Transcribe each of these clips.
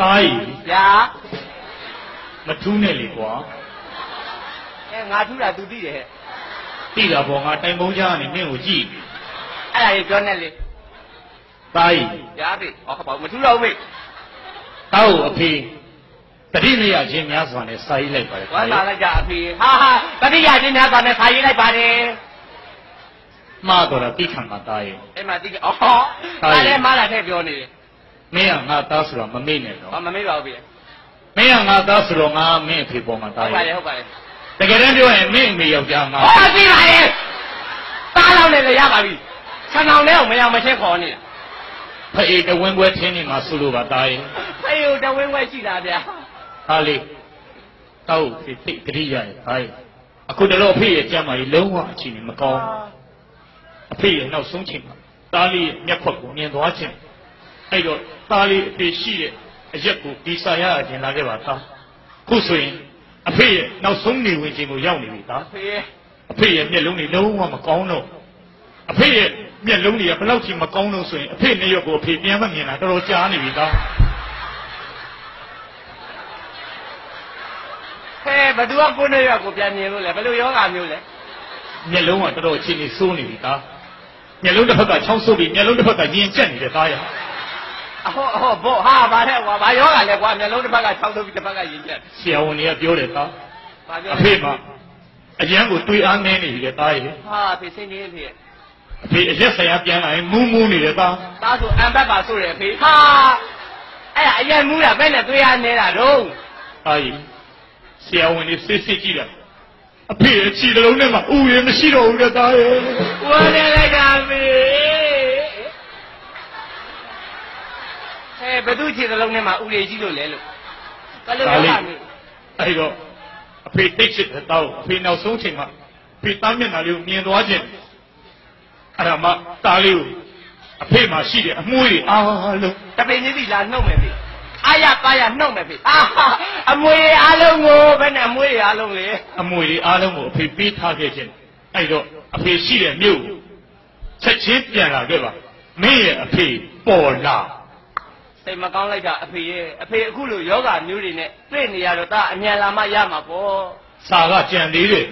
တားကြီးဗျာမထူးနဲ့လေကွာအဲငါထူတာ तू သိတယ်ဟဲ့တိတာပေါ့ငါတိုင်ပုံးချကနေမင်းကိုကြည့်အဲ့ဒါကြီးပြောနေလေတားကြီးဗျာဖေဟောဘာမထူတော့ဘူးမေတားကိုအဖေတတိမရခြင်းများစွာနဲ့စာရေးလိုက်ပါတယ်ဝမ်းလာလိုက်ကြအဖေဟာဟာတတိယချင်းများသွားနဲ့ခါရေးလိုက်ပါတယ်မှားတော့တာတိခံမှာတားရဲ့အဲ့မှာတိကအော်အဲ့ဒါမှလာထည့်ပြောနေတယ် မင်းကငါသားဆိုတော့မမေ့နဲ့တော့ဟောမမေ့ပါဘူးဖေမင်းကငါသားဆိုတော့ငါမင်းအဖေပေါ်မှာဟုတားတ်ပါလေရဲ့ဟုတ်ပါလေတကယ်တမ်းပြောရင်မင်းအမေယောက်ျားငါဟောသိပါရဲ့သားလောက်နဲ့လည်းရပါပြီဆန်အောင်လည်းမရမချင်းခေါ်နေတာဖအေးတဝင်းပွဲထင်းနေမှာဆိုလို့ပါတားရဲ့ဖေးကိုတဝင်းဝဲရှိတာဗျာဟာလေတောက်ဖိဖိတတိယရဲ့တားရဲ့အခုတလောအဖေရဲ့ကြမ်းမာကြီးလုံးဝအခြေအနေမကောင်းဘူးအဖေရဲ့နောက်ဆုံးချိန်မှာတားလေးရဲ့မျက်ခွက်ကိုမြင်သွားခြင်းအဲ့တော့ တားလေးအဖေရှိတဲ့အရက်ကိုဒီစာရအတင်လာခဲ့ပါသားခုဆိုရင်အဖေရဲ့နောက်ဆုံးနေဝင်ခြင်းကိုရောက်နေပြီသားဖေးအဖေရဲ့မျက်လုံးတွေလုံးဝမကောင်းတော့အဖေရဲ့မျက်လုံးတွေကဘယ်လောက်ကြီးမကောင်းလို့ဆိုရင်အဖေနေရွက်ကိုအဖေပြန်မမြင်တာတော်တော်ကြားနေပြီသားဟဲဘသူကကိုနေရွက်ကိုပြန်မြင်လို့လဲဘယ်လိုယောဂမျိုးလဲမျက်လုံးကတော်တော်အခြေအနေဆိုးနေပြီသားမျက်လုံးတစ်ဖက်ကချောင်းဆိုးပြီးမျက်လုံးတစ်ဖက်ကရင်ကျက်နေတယ်သားရ အဟောအဟောဘောဟာဗါတဲ့ကွာဘာယောဂလဲကွာမျက်လုံးတစ်ဖက်က၆သုံးပြီးတစ်ဖက်ကရင်ကျက်ဆရာဝန်တွေကပြောတယ်သားဘာပြောအဖေမှာအရန်ကိုတွေးအားနေနေပြီလေသားရဟာဖေးစင်းနေဖေးအဖေအရက်ဆိုင်ရာပြန်လာရင်မူးမူးနေတယ်သားသားဆိုအံဘက်ပါဆိုရဖေးဟာအဲ့ဒါအရင်မူးတာဘယ်နဲ့သွေးအားနေတာတော့သားရဆရာဝန်တွေစစ်စစ်ကြည့်တာအဖေရဲ့ခြေတစ်လုံးထဲမှာဥရမရှိတော့ဘူးလေသားရဝမ်းနေလိုက်တာဖေး အဲဘသူခြေသလုံးထဲမှာဥရေကြီးလို့လဲလို့ဘယ်လိုယောဂမျိုးအဲ့တော့အဖေတိတ်စစ်တဲ့တောက်အဖေနောက်ဆုံးချိန်မှာအဖေသားမျက်နှာလေးကိုမြင်သွားခြင်းအဲ့ဒါမှသားလေးကိုအဖေမှာရှိတဲ့အမွှေးတွေအားလုံးတပိန်ကြီးစီလာနှုတ်မယ်ဖေအာရပါရနှုတ်မယ်ဖေအာအမွေအားလုံးကိုဘယ်နဲ့အမွေအားလုံးလေအမွေတွေအားလုံးကိုအဖေပေးထားခဲ့ခြင်းအဲ့တော့အဖေရှိတဲ့မြို့ကိုချက်ချင်းပြန်လာခဲ့ပါမင်းရဲ့အဖေပေါ်လာ စိတ်မကောင်းလိုက်တာအဖေရဲ့အဖေအခုလိုယောဂမျိုးတွေနဲ့တွေ့နေရတော့ဒါအမြန်လာမှရမှာပေါ့စာကကြံသေးတယ်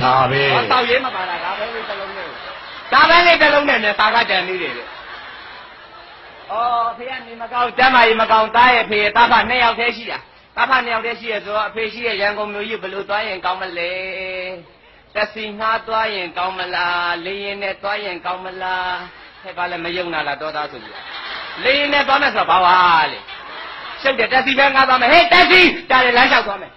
ဒါပဲဟောတောက်ရဲမပါတာဒါပဲလေးတစ်လုံးနဲ့ဒါပဲလေးတစ်လုံးနဲ့နဲ့သာကကြံနေတယ်လေဩအဖေကနေမကောင်းတမ်းမကြီးမကောင်းတားရဲ့ဖေတာဖနှစ်ယောက်တည်းရှိတာတာဖနှစ်ယောက်တည်းရှိရဆိုတော့အဖေရှိရဲ့ရန်ကုန်မြို့ကြီးဘယ်လိုသွားရင်ကောင်းမလဲ တက်စီငှားသွားရင်ကောင်းမလားလေရင်နဲ့သွားရင်ကောင်းမလားဟဲ့ပါလဲမယုံနာလားတော်သားဆိုပြီးလေရင်နဲ့သွားမယ်ဆိုတော့ဘာဝါလေရှုပ်တယ်တက်စီပဲငှားသွားမယ်ဟေးတက်စီတားတယ်လမ်းလျှောက်သွားမယ်